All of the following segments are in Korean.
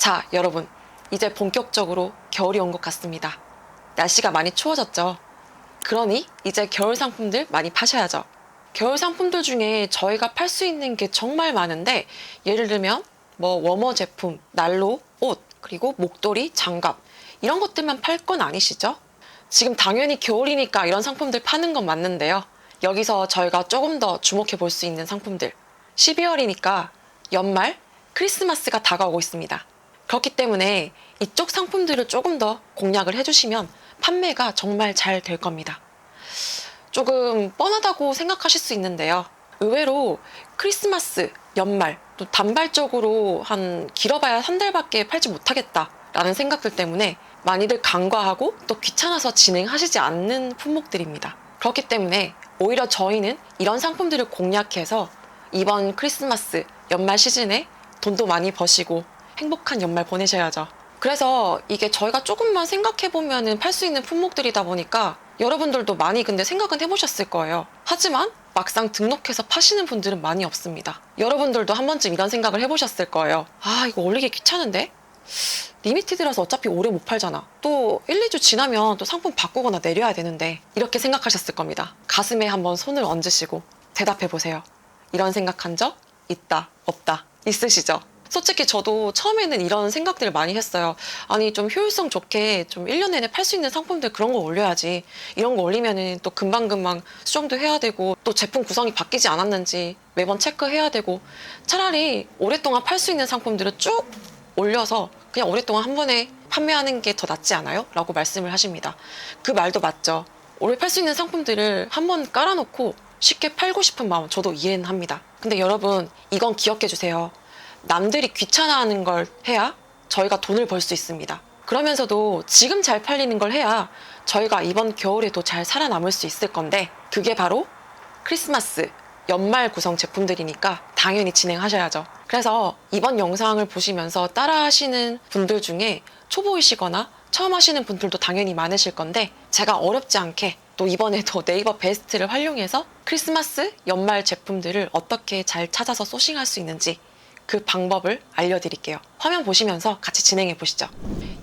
자, 여러분. 이제 본격적으로 겨울이 온 것 같습니다. 날씨가 많이 추워졌죠? 그러니 이제 겨울 상품들 많이 파셔야죠. 겨울 상품들 중에 저희가 팔 수 있는 게 정말 많은데 예를 들면 뭐 워머 제품, 난로, 옷, 그리고 목도리, 장갑 이런 것들만 팔 건 아니시죠? 지금 당연히 겨울이니까 이런 상품들 파는 건 맞는데요. 여기서 저희가 조금 더 주목해 볼 수 있는 상품들. 12월이니까 연말, 크리스마스가 다가오고 있습니다. 그렇기 때문에 이쪽 상품들을 조금 더 공략을 해주시면 판매가 정말 잘 될 겁니다. 조금 뻔하다고 생각하실 수 있는데요. 의외로 크리스마스, 연말, 또 단발적으로 한 길어봐야 한 달밖에 팔지 못하겠다라는 생각들 때문에 많이들 간과하고 또 귀찮아서 진행하시지 않는 품목들입니다. 그렇기 때문에 오히려 저희는 이런 상품들을 공략해서 이번 크리스마스, 연말 시즌에 돈도 많이 버시고 행복한 연말 보내셔야죠. 그래서 이게 저희가 조금만 생각해보면 팔 수 있는 품목들이다 보니까 여러분들도 많이 근데 생각은 해보셨을 거예요. 하지만 막상 등록해서 파시는 분들은 많이 없습니다. 여러분들도 한 번쯤 이런 생각을 해보셨을 거예요. 아, 이거 올리기 귀찮은데? 리미티드라서 어차피 오래 못 팔잖아. 또 1, 2주 지나면 또 상품 바꾸거나 내려야 되는데 이렇게 생각하셨을 겁니다. 가슴에 한번 손을 얹으시고 대답해 보세요. 이런 생각한 적 있다, 없다, 있으시죠? 솔직히 저도 처음에는 이런 생각들을 많이 했어요. 아니, 좀 효율성 좋게 좀 1년 내내 팔 수 있는 상품들 그런 거 올려야지. 이런 거 올리면은 또 금방금방 수정도 해야 되고 또 제품 구성이 바뀌지 않았는지 매번 체크해야 되고 차라리 오랫동안 팔 수 있는 상품들을 쭉 올려서 그냥 오랫동안 한 번에 판매하는 게 더 낫지 않아요? 라고 말씀을 하십니다. 그 말도 맞죠. 오래 팔 수 있는 상품들을 한 번 깔아놓고 쉽게 팔고 싶은 마음 저도 이해는 합니다. 근데 여러분 이건 기억해 주세요. 남들이 귀찮아하는 걸 해야 저희가 돈을 벌 수 있습니다. 그러면서도 지금 잘 팔리는 걸 해야 저희가 이번 겨울에도 잘 살아남을 수 있을 건데 그게 바로 크리스마스, 연말 구성 제품들이니까 당연히 진행하셔야죠. 그래서 이번 영상을 보시면서 따라 하시는 분들 중에 초보이시거나 처음 하시는 분들도 당연히 많으실 건데 제가 어렵지 않게 또 이번에도 네이버 베스트를 활용해서 크리스마스, 연말 제품들을 어떻게 잘 찾아서 소싱할 수 있는지 그 방법을 알려드릴게요. 화면 보시면서 같이 진행해 보시죠.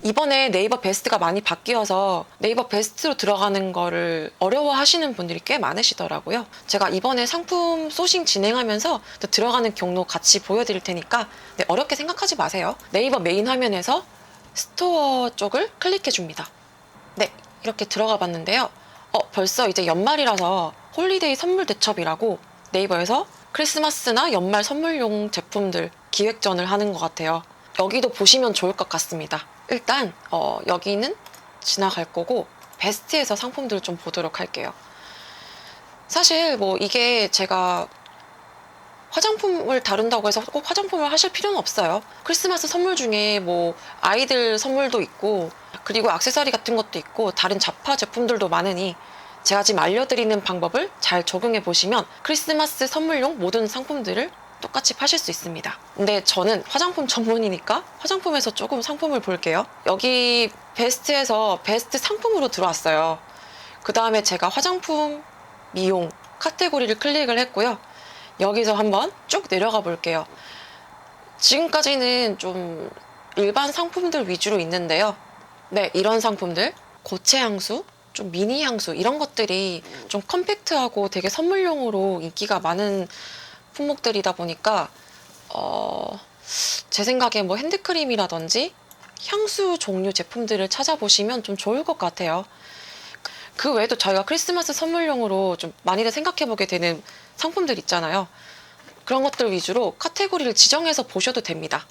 이번에 네이버 베스트가 많이 바뀌어서 네이버 베스트로 들어가는 거를 어려워하시는 분들이 꽤 많으시더라고요. 제가 이번에 상품 소싱 진행하면서 또 들어가는 경로 같이 보여드릴 테니까 네, 어렵게 생각하지 마세요. 네이버 메인 화면에서 스토어 쪽을 클릭해 줍니다. 네, 이렇게 들어가 봤는데요. 어, 벌써 이제 연말이라서 홀리데이 선물 대첩이라고 네이버에서 크리스마스나 연말 선물용 제품들 기획전을 하는 것 같아요. 여기도 보시면 좋을 것 같습니다. 일단 어, 여기는 지나갈 거고 베스트에서 상품들을 좀 보도록 할게요. 사실 뭐 이게 제가 화장품을 다룬다고 해서 꼭 화장품을 하실 필요는 없어요. 크리스마스 선물 중에 뭐 아이들 선물도 있고 그리고 액세서리 같은 것도 있고 다른 잡화 제품들도 많으니 제가 지금 알려드리는 방법을 잘 적용해 보시면 크리스마스 선물용 모든 상품들을 똑같이 파실 수 있습니다. 근데 저는 화장품 전문이니까 화장품에서 조금 상품을 볼게요. 여기 베스트에서 베스트 상품으로 들어왔어요. 그 다음에 제가 화장품, 미용 카테고리를 클릭을 했고요. 여기서 한번 쭉 내려가 볼게요. 지금까지는 좀 일반 상품들 위주로 있는데요. 네, 이런 상품들. 고체 향수, 좀 미니 향수, 이런 것들이 좀 컴팩트하고 되게 선물용으로 인기가 많은 품목들이다 보니까, 어, 제 생각에 뭐 핸드크림이라든지 향수 종류 제품들을 찾아보시면 좀 좋을 것 같아요. 그 외에도 저희가 크리스마스 선물용으로 좀 많이들 생각해보게 되는 상품들 있잖아요. 그런 것들 위주로 카테고리를 지정해서 보셔도 됩니다.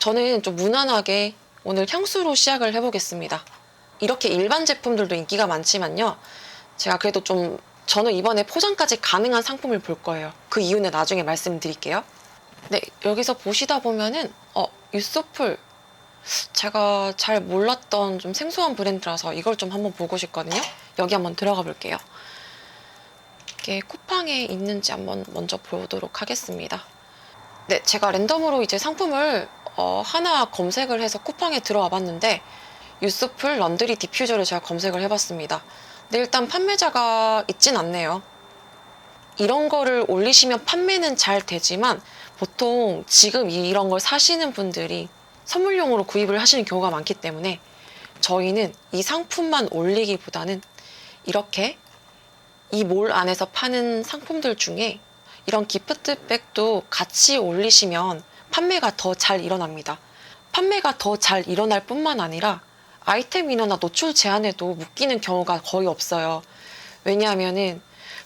저는 좀 무난하게 오늘 향수로 시작을 해보겠습니다. 이렇게 일반 제품들도 인기가 많지만요. 제가 그래도 좀 저는 이번에 포장까지 가능한 상품을 볼 거예요. 그 이유는 나중에 말씀드릴게요. 네, 여기서 보시다 보면은 어, 유소풀 제가 잘 몰랐던 좀 생소한 브랜드라서 이걸 좀 한번 보고 싶거든요. 여기 한번 들어가 볼게요. 이게 쿠팡에 있는지 한번 먼저 보도록 하겠습니다. 네, 제가 랜덤으로 이제 상품을 어, 하나 검색을 해서 쿠팡에 들어와 봤는데 유스풀 런드리 디퓨저를 제가 검색을 해봤습니다. 근데 일단 판매자가 있진 않네요. 이런 거를 올리시면 판매는 잘 되지만 보통 지금 이런 걸 사시는 분들이 선물용으로 구입을 하시는 경우가 많기 때문에 저희는 이 상품만 올리기보다는 이렇게 이 몰 안에서 파는 상품들 중에 이런 기프트백도 같이 올리시면 판매가 더 잘 일어납니다. 판매가 더 잘 일어날 뿐만 아니라 아이템 인원화 노출 제한에도 묶이는 경우가 거의 없어요. 왜냐하면은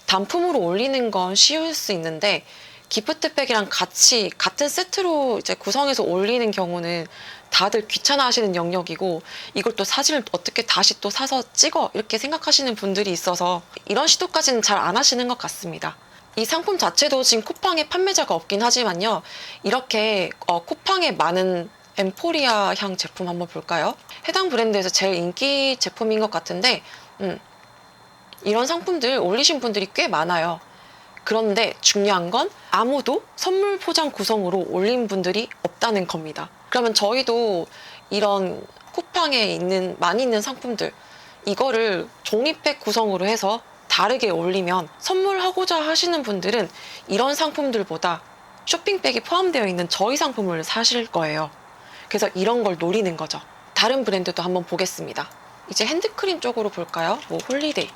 단품으로 올리는 건 쉬울 수 있는데 기프트백이랑 같이 같은 세트로 이제 구성해서 올리는 경우는 다들 귀찮아 하시는 영역이고 이걸 또 사진을 어떻게 다시 또 사서 찍어 이렇게 생각하시는 분들이 있어서 이런 시도까지는 잘 안 하시는 것 같습니다. 이 상품 자체도 지금 쿠팡에 판매자가 없긴 하지만요. 이렇게 어, 쿠팡에 많은 엠포리아 향 제품 한번 볼까요? 해당 브랜드에서 제일 인기 제품인 것 같은데 음, 이런 상품들 올리신 분들이 꽤 많아요. 그런데 중요한 건 아무도 선물 포장 구성으로 올린 분들이 없다는 겁니다. 그러면 저희도 이런 쿠팡에 있는 많이 있는 상품들 이거를 종이백 구성으로 해서 다르게 올리면 선물하고자 하시는 분들은 이런 상품들보다 쇼핑백이 포함되어 있는 저희 상품을 사실 거예요. 그래서 이런 걸 노리는 거죠. 다른 브랜드도 한번 보겠습니다. 이제 핸드크림 쪽으로 볼까요? 뭐 홀리데이.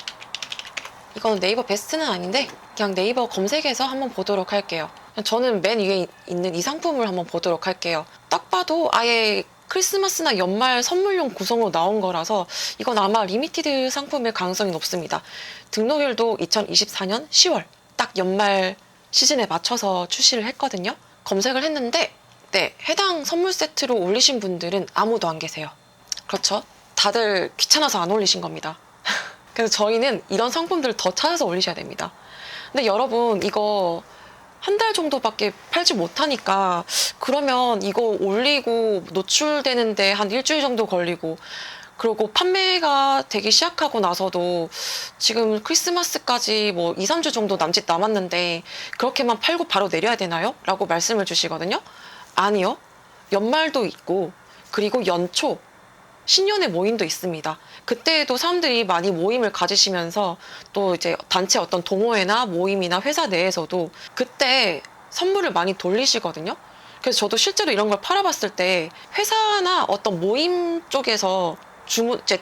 이건 네이버 베스트는 아닌데 그냥 네이버 검색해서 한번 보도록 할게요. 저는 맨 위에 있는 이 상품을 한번 보도록 할게요. 딱 봐도 아예 크리스마스나 연말 선물용 구성으로 나온 거라서 이건 아마 리미티드 상품일 가능성이 높습니다. 등록일도 2024년 10월 딱 연말 시즌에 맞춰서 출시를 했거든요. 검색을 했는데 네, 해당 선물 세트로 올리신 분들은 아무도 안 계세요. 그렇죠? 다들 귀찮아서 안 올리신 겁니다. 그래서 저희는 이런 상품들을 더 찾아서 올리셔야 됩니다. 근데 여러분 이거 한 달 정도밖에 팔지 못하니까 그러면 이거 올리고 노출되는데 한 일주일 정도 걸리고 그리고 판매가 되기 시작하고 나서도 지금 크리스마스까지 뭐 2, 3주 정도 남짓 남았는데 그렇게만 팔고 바로 내려야 되나요? 라고 말씀을 주시거든요. 아니요. 연말도 있고 그리고 연초 신년의 모임도 있습니다. 그때에도 사람들이 많이 모임을 가지시면서 또 이제 단체 어떤 동호회나 모임이나 회사 내에서도 그때 선물을 많이 돌리시거든요. 그래서 저도 실제로 이런 걸 팔아봤을 때 회사나 어떤 모임 쪽에서 주문, 이제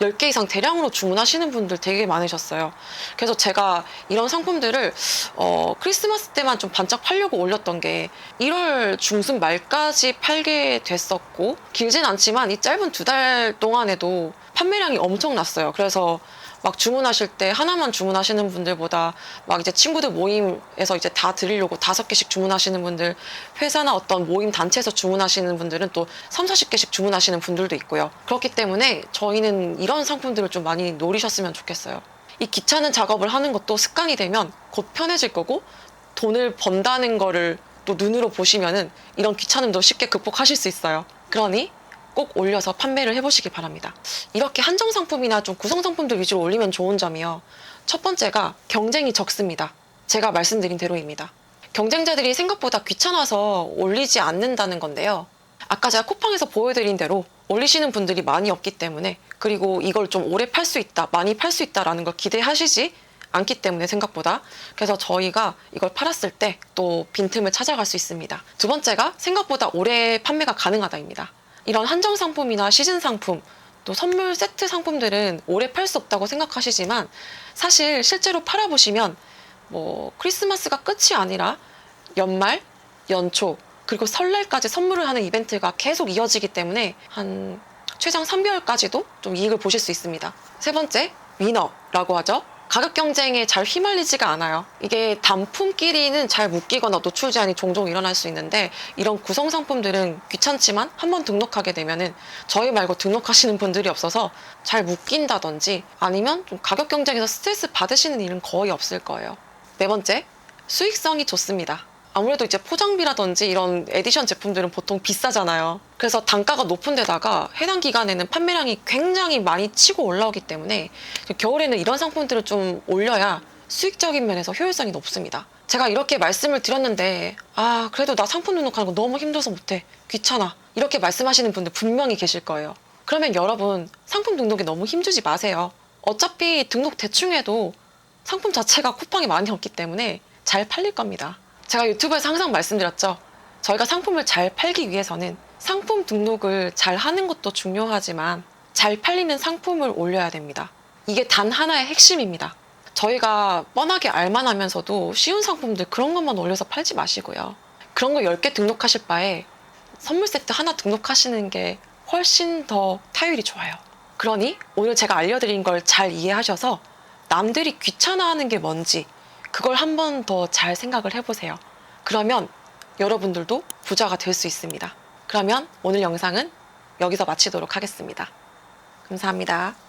10개 이상 대량으로 주문하시는 분들 되게 많으셨어요. 그래서 제가 이런 상품들을 어, 크리스마스 때만 좀 반짝 팔려고 올렸던 게 1월 중순 말까지 팔게 됐었고 길진 않지만 이 짧은 두 달 동안에도 판매량이 엄청났어요. 그래서 막 주문하실 때 하나만 주문하시는 분들보다 막 이제 친구들 모임에서 이제 다 드리려고 다섯 개씩 주문하시는 분들 회사나 어떤 모임 단체에서 주문하시는 분들은 또 3, 40개씩 주문하시는 분들도 있고요. 그렇기 때문에 저희는 이런 상품들을 좀 많이 노리셨으면 좋겠어요. 이 귀찮은 작업을 하는 것도 습관이 되면 곧 편해질 거고 돈을 번다는 거를 또 눈으로 보시면은 이런 귀찮음도 쉽게 극복하실 수 있어요. 그러니 꼭 올려서 판매를 해보시기 바랍니다. 이렇게 한정 상품이나 좀 구성 상품들 위주로 올리면 좋은 점이요. 첫 번째가 경쟁이 적습니다. 제가 말씀드린 대로입니다. 경쟁자들이 생각보다 귀찮아서 올리지 않는다는 건데요. 아까 제가 쿠팡에서 보여드린 대로 올리시는 분들이 많이 없기 때문에 그리고 이걸 좀 오래 팔 수 있다, 많이 팔 수 있다라는 걸 기대하시지 않기 때문에 생각보다 그래서 저희가 이걸 팔았을 때 또 빈틈을 찾아갈 수 있습니다. 두 번째가 생각보다 오래 판매가 가능하다입니다. 이런 한정 상품이나 시즌 상품 또 선물 세트 상품들은 오래 팔 수 없다고 생각하시지만 사실 실제로 팔아보시면 뭐 크리스마스가 끝이 아니라 연말, 연초 그리고 설날까지 선물을 하는 이벤트가 계속 이어지기 때문에 한 최장 3개월까지도 좀 이익을 보실 수 있습니다. 세 번째, 위너라고 하죠. 가격 경쟁에 잘 휘말리지가 않아요. 이게 단품끼리는 잘 묶이거나 노출 제한이 종종 일어날 수 있는데 이런 구성 상품들은 귀찮지만 한 번 등록하게 되면은 저희 말고 등록하시는 분들이 없어서 잘 묶인다든지 아니면 좀 가격 경쟁에서 스트레스 받으시는 일은 거의 없을 거예요. 네 번째, 수익성이 좋습니다. 아무래도 이제 포장비라든지 이런 에디션 제품들은 보통 비싸잖아요. 그래서 단가가 높은 데다가 해당 기간에는 판매량이 굉장히 많이 치고 올라오기 때문에 겨울에는 이런 상품들을 좀 올려야 수익적인 면에서 효율성이 높습니다. 제가 이렇게 말씀을 드렸는데 아 그래도 나 상품 등록하는 거 너무 힘들어서 못해 귀찮아 이렇게 말씀하시는 분들 분명히 계실 거예요. 그러면 여러분 상품 등록에 너무 힘주지 마세요. 어차피 등록 대충 해도 상품 자체가 쿠팡이 많이 없기 때문에 잘 팔릴 겁니다. 제가 유튜브에서 항상 말씀드렸죠. 저희가 상품을 잘 팔기 위해서는 상품 등록을 잘 하는 것도 중요하지만 잘 팔리는 상품을 올려야 됩니다. 이게 단 하나의 핵심입니다. 저희가 뻔하게 알만하면서도 쉬운 상품들 그런 것만 올려서 팔지 마시고요. 그런 거 10개 등록하실 바에 선물 세트 하나 등록하시는 게 훨씬 더 타율이 좋아요. 그러니 오늘 제가 알려드린 걸 잘 이해하셔서 남들이 귀찮아하는 게 뭔지 그걸 한 번 더 잘 생각을 해보세요. 그러면 여러분들도 부자가 될 수 있습니다. 그러면 오늘 영상은 여기서 마치도록 하겠습니다. 감사합니다.